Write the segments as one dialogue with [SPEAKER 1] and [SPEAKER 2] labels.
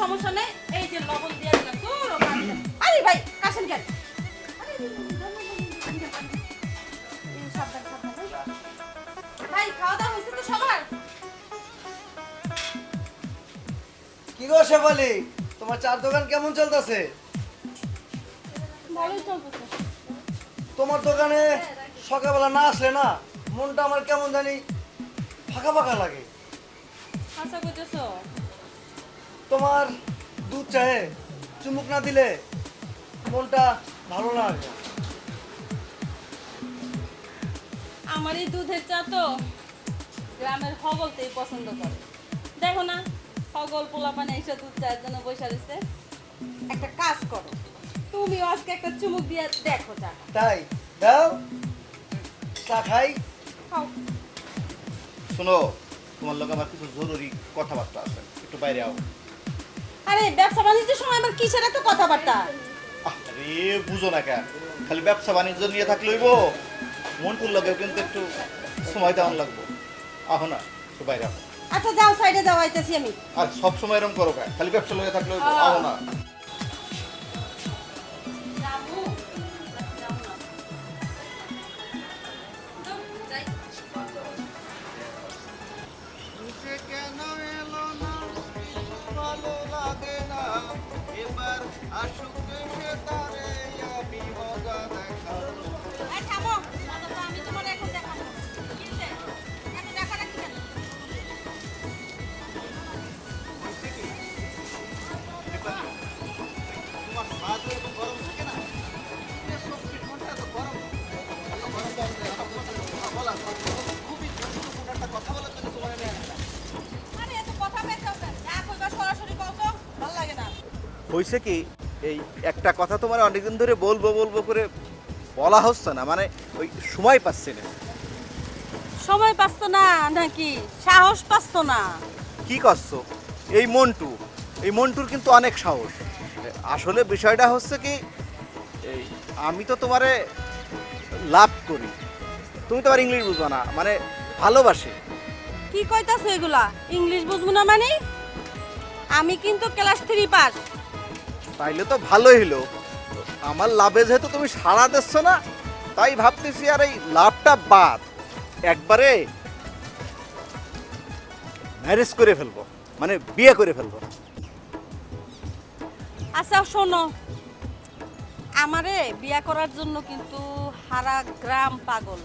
[SPEAKER 1] সমস্যা নেই। এই যে লবণ দিয়ে দিলাম আরে ভাই কাশেন কেন আরে, পানি দাও, পানি দাও। এই, সাবধান, সাবধান, ভাই। ভাই খাওয়া দাওয়া হয়েছে তো সবার?
[SPEAKER 2] কি গো শেফালি? তোমার চার দোকান কেমন চলতেছে?
[SPEAKER 1] ভালোই চলতেছে।
[SPEAKER 2] তোমার দোকানে সকালবেলা না আসলে না মনটা আমার কেমন জানি ফাঁকা ফাঁকা লাগে।
[SPEAKER 1] আশা করতেছো
[SPEAKER 2] তোমার দুধ চায়ে চুমুক না দিলে মনটা ভালো না লাগে
[SPEAKER 1] আমার এই দুধের চা তো গ্রামের হগলতেই পছন্দ করে। দেখো না হগল পোলা পানে এসে দুধ চায়ের জন্য বসে রয়েছে। একটা কাজ করো তুমিও আজকে একটা চুমুক দিয়ে দেখো চা।
[SPEAKER 2] তাই দাও চা খাই।
[SPEAKER 1] খাও।
[SPEAKER 3] শোনো তোমার লোক আমার কিছু জরুরি কথাবার্তা আছে একটু বাইরে আও।
[SPEAKER 1] আরে ব্যবসা বাণিজ্যের সময় আবার কিসের এত কথাবার্তা?
[SPEAKER 3] আরে বুঝো না কেন। খালি ব্যবসা বাণিজ্য নিয়ে থাকলে হইব। মন লাগবে কিন্তু একটু সময় দেওয়ান লাগবো। আহো না একটু বাইরে
[SPEAKER 1] আচ্ছা যাও সাইডে যাও আইতেছি আমি।
[SPEAKER 3] আর সব সময় এরকম করো কেন? খালি ব্যবসা লগে থাকলে হইব। আহো না।
[SPEAKER 4] হয়েছে কি এই একটা কথা তোমার অনেকদিন ধরে বলব বলব করে বলা হচ্ছে না মানে ওই সময় পাচ্ছি না।
[SPEAKER 1] সময় পাচ্ছ না নাকি? সাহস পাচ্ছ না?
[SPEAKER 4] কি করছ? এই মন্টু এই মন্টুর কিন্তু অনেক সাহস। আসলে বিষয়টা হচ্ছে কি এই আমি তো তোমারে লাভ করি। তুমি তো আবার ইংলিশ বুঝব না মানে ভালোবাসি।
[SPEAKER 1] কি কইতাছ এগুলা? ইংলিশ বুঝব না মানে? আমি কিন্তু ক্লাস থ্রি পাস।
[SPEAKER 4] তাইলে তো ভালোই হলো আমার লাভে যেহেতু তুমি সাড়া দিচ্ছ না, তাই ভাবতেছি আর এই লাভটা বাদ, একবারে ম্যারেজ করে ফেলব মানে বিয়ে করে ফেলব।
[SPEAKER 1] আচ্ছা শোনো। আমারে বিয়া করার জন্য কিন্তু হারা গ্রাম পাগল।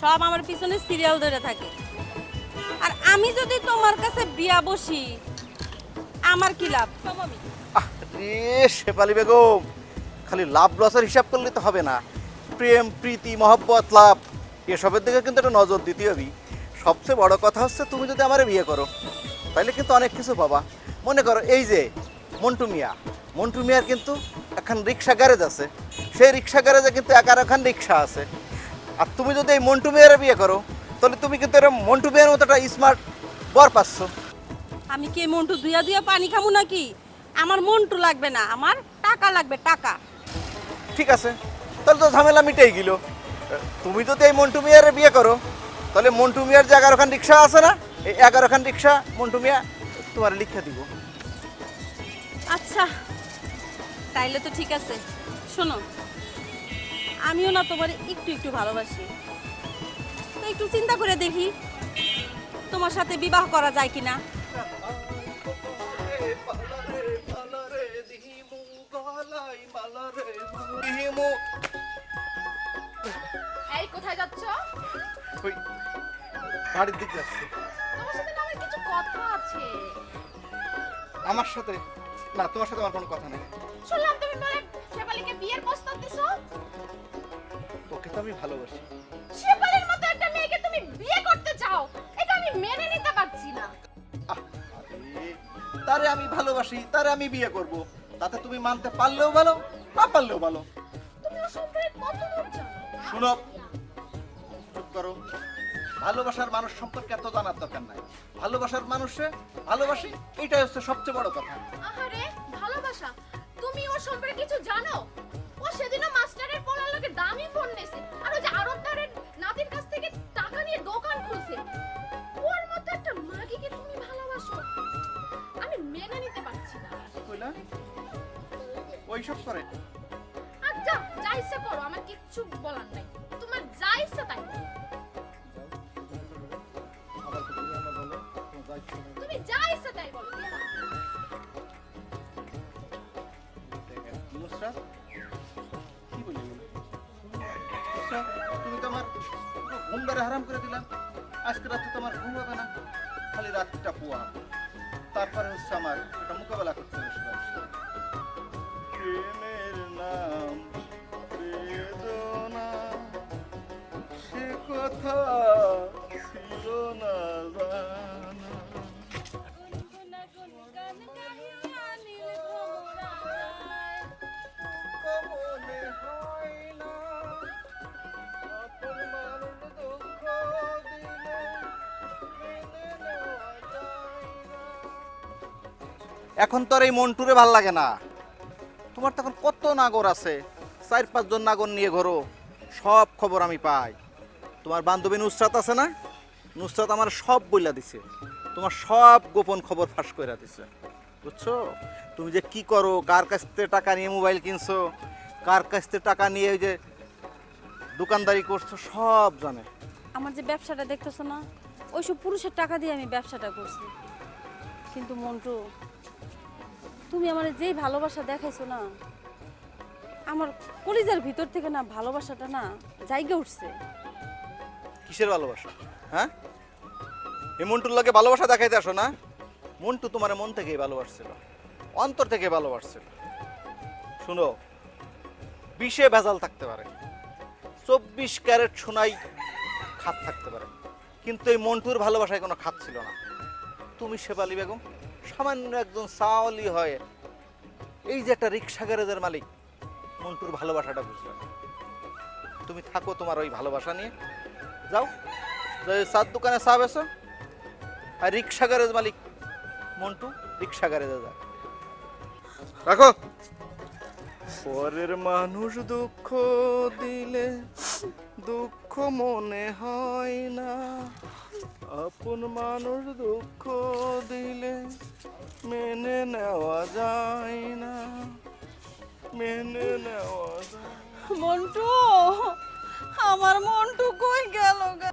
[SPEAKER 1] সব আমার পিছনে সিরিয়াল ধরে থাকে। আর আমি যদি তোমার কাছে বিয়া বসি, আমার কি লাভ?
[SPEAKER 4] শেফালি বেগম, খালি লাভ লসের হিসাব করলে তো হবে না। প্রেম, প্রীতি, মহব্বত, লাভ, এসবের দিকে কিন্তু একটা নজর দিতে হবে। সবচেয়ে বড় কথা হচ্ছে তুমি যদি আমার বিয়ে করো তাহলে কিন্তু অনেক কিছু পাবা। মনে করো এই যে, মন্টু মিয়া। মন্টু মিয়ার কিন্তু এখন রিক্সা গ্যারেজ আছে। সেই রিক্সা গ্যারেজে কিন্তু একার এখন রিক্সা আছে। আর তুমি যদি এই মন্টু মিয়ারে বিয়ে করো, তাহলে তুমি কিন্তু এরকম মন্টু মিয়ার মতো একটা স্মার্ট বর পাচ্ছ।
[SPEAKER 1] আমি কি মন্টু দুয়া দুয়া পানি খামু নাকি? আমার মন্টু লাগবে না আমার টাকা লাগবে টাকা।
[SPEAKER 4] ঠিক আছে তাহলে তো ঝামেলা মিটেই গেল। তুমি যদি এই মন্টু মিয়ারে বিয়ে করো তাহলে মন্টু মিয়ার যে এগারোখান রিক্সা আছে না এই এগারোখান রিক্সা মন্টু মিয়া তোমার লিখে দিব।
[SPEAKER 1] আচ্ছা তাইলে তো ঠিক আছে। শোনো আমিও না তোমার একটু একটু ভালোবাসি। তো একটু চিন্তা করে দেখি তোমার সাথে বিবাহ করা যায় কিনা।
[SPEAKER 5] এই কোথায় যাচ্ছ?
[SPEAKER 4] ওই বাড়ির দিক যাচ্ছে।
[SPEAKER 5] তোমার সাথে না আমার কিছু কথা আছে।
[SPEAKER 4] আমার সাথে? না তোমার সাথে আমার কোনো কথা নেই।
[SPEAKER 5] শুনলাম তুমি বলে শেফালিকে বিয়ের প্রস্তাব দিছো।
[SPEAKER 4] ওকে তো আমি ভালোবাসি।
[SPEAKER 5] শেফালির মতো একটা মেয়েকে তুমি বিয়ে করতে চাও এটা আমি মেনে নিতে পারছি না।
[SPEAKER 4] তারে আমি ভালোবাসি তারে আমি বিয়ে করব। তাতে তুমি মানতে পারলেও ভালো না পারলেও ভালো। শুনো চুপ করো। ভালোবাসার মানুষ সম্পর্কে এত জানার দরকার নাই। ভালোবাসার মানুষে ভালোবাসি এটাই হচ্ছে সবচেয়ে বড় কথা।
[SPEAKER 5] আহারে ভালোবাসা? তুমি ওর সম্পর্কে কিছু জানো? যা যা ইচ্ছা করো আমার কিচ্ছু বলার নাই তোমার যা ইচ্ছা তাই করো।
[SPEAKER 4] তুমি তোমার যা ইচ্ছে করো।
[SPEAKER 5] তাই বলো
[SPEAKER 4] নুসরাত, কি বলি নুসরাত, তুমি তো আমার হারাম করে দিলাম আজকে রাত্রে তো আমার ঘুম হবে না খালি রাতটা পোয়া তারপরে হচ্ছে আমার এটা মোকাবেলা করতে হবে। প্রেমের নাম, বেদনা, সে কথা ছিল না জানা মনে মেনে। এখন তো আর এই মন্টুরে ভালো লাগে না তোমার তখন কত নাগর আছে? চার, পাঁচজন নাগর নিয়ে ঘোরো, সব খবর আমি পাই। তোমার বান্ধবী নুসরাত আছে না? নুসরাত আমার সব বইলা দিছে। তোমার সব গোপন খবর ফাঁস করে দিছে। বুঝছ? তুমি যে কি করো? কার কাছ থেকে টাকা নিয়ে মোবাইল কিনছো? কার কাছ থেকে টাকা নিয়ে ওই যে দোকানদারি করছ? সব জানে।
[SPEAKER 1] আমার যে ব্যবসাটা দেখতেছো না, ওইসব পুরুষের টাকা দিয়ে আমি ব্যবসাটা করছি। কিন্তু মন্টু তুমি আমার যেই ভালোবাসা দেখাইছো না, আমার কলিজার ভিতর থেকে না ভালোবাসাটা না জায়গা উঠছে।
[SPEAKER 4] কিসের ভালোবাসা? হ্যাঁ? এই লাগে ভালোবাসা দেখাইতে আসো না। মন্টু তোমার মন থেকেই ভালোবাসছিল, অন্তর থেকে ভালোবাসছিল। শুনো, বিষে ভেজাল থাকতে পারে, চব্বিশ ক্যারেট সোনাই খাত থাকতে পারে। কিন্তু এই মন্টুর ভালোবাসায় কোনো খাত ছিল না। তুমি শেফালি বেগম? সামান্য একজন সাওয়ালি হয় এই যে একটা রিক্সা গ্যারেজের মালিক মন্টুর ভালোবাসাটা বুঝলে না। তুমি থাকো তোমার ওই ভালোবাসা নিয়ে। যাও সাত দোকানে চা এসো আর রিক্সা গ্যারেজ মালিক মন্টু রিক্সা গ্যারেজে যা রাখো। পরের মানুষ দুঃখ দিলে দুঃখ মনে হয় না। আপন মানুষ দুঃখ দিলে মেনে নেওয়া যায় না। মেনে নেওয়া যায়
[SPEAKER 1] মন্টু, আমার মন্টু কই গেল গা?